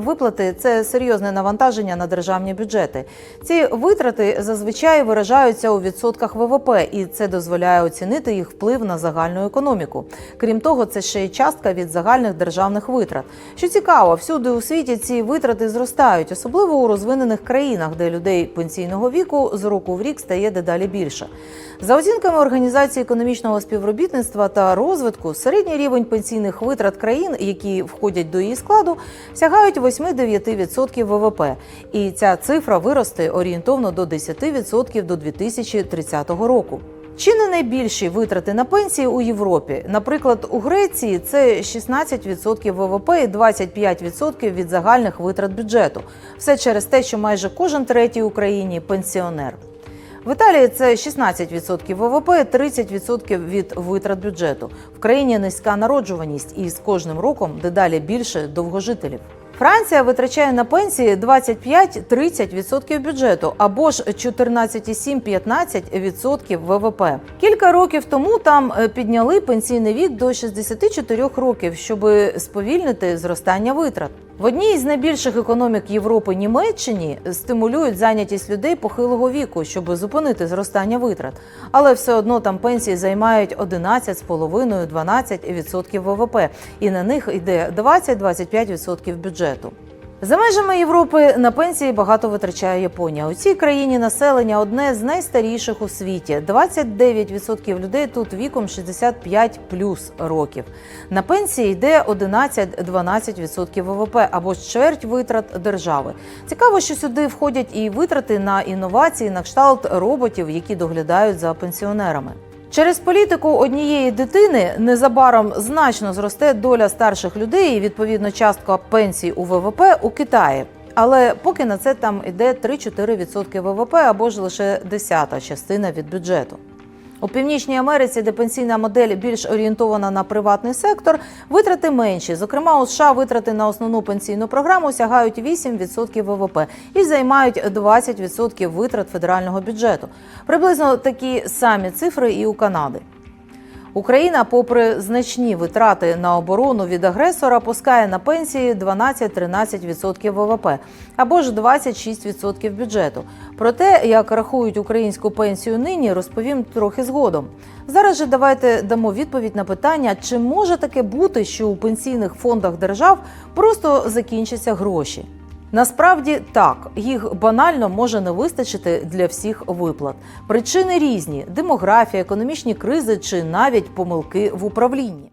виплати це серйозне навантаження на державні бюджети. Ці витрати зазвичай виражаються у відсотках ВВП, і це дозволяє оцінити їх вплив на загальну економіку. Крім того, це ще й частка від загальних державних витрат. Що цікаво, всюди у світі ці витрати зростають, особливо у розвинених країнах, де людей пенсійного віку з року в рік стає дедалі більше. За оцінками Організації економічного співробітництва та розвитку, середній рівень пенсійних витрат країн, які входять до її складу, сягають 8-9% ВВП. І ця цифра виросте орієнтовно до 10% до 2030 року. Чи не найбільші витрати на пенсії у Європі? Наприклад, у Греції це 16% ВВП і 25% від загальних витрат бюджету. Все через те, що майже кожен третій у країні пенсіонер. В Італії це 16% ВВП, 30% від витрат бюджету. В країні низька народжуваність, і з кожним роком дедалі більше довгожителів. Франція витрачає на пенсії 25-30% бюджету або ж 14,7-15% ВВП. Кілька років тому там е, підняли пенсійний вік до 64 років, щоб сповільнити зростання витрат. В одній із найбільших економік Європи Німеччині стимулюють зайнятість людей похилого віку, щоб зупинити зростання витрат. Але все одно там пенсії займають 11,5-12% ВВП, і на них йде 20-25% бюджету. За межами Європи на пенсії багато витрачає Японія. У цій країні населення одне з найстаріших у світі. 29% людей тут віком 65 плюс років. На пенсії йде 11-12% ВВП або чверть витрат держави. Цікаво, що сюди входять і витрати на інновації на кшталт роботів, які доглядають за пенсіонерами. Через політику однієї дитини незабаром значно зросте доля старших людей і відповідно частка пенсій у ВВП у Китаї. Але поки на це там іде 3-4% ВВП або ж лише десята частина від бюджету. У Північній Америці, де пенсійна модель більш орієнтована на приватний сектор, витрати менші. Зокрема, у США витрати на основну пенсійну програму сягають 8% ВВП і займають 20% витрат федерального бюджету. Приблизно такі самі цифри і у Канади. Україна, попри значні витрати на оборону від агресора, пускає на пенсії 12-13% ВВП або ж 26% бюджету. Про те, як рахують українську пенсію нині, розповім трохи згодом. Зараз же давайте дамо відповідь на питання, чи може таке бути, що у пенсійних фондах держав просто закінчаться гроші. Насправді так, їх банально може не вистачити для всіх виплат. Причини різні: демографія, економічні кризи чи навіть помилки в управлінні.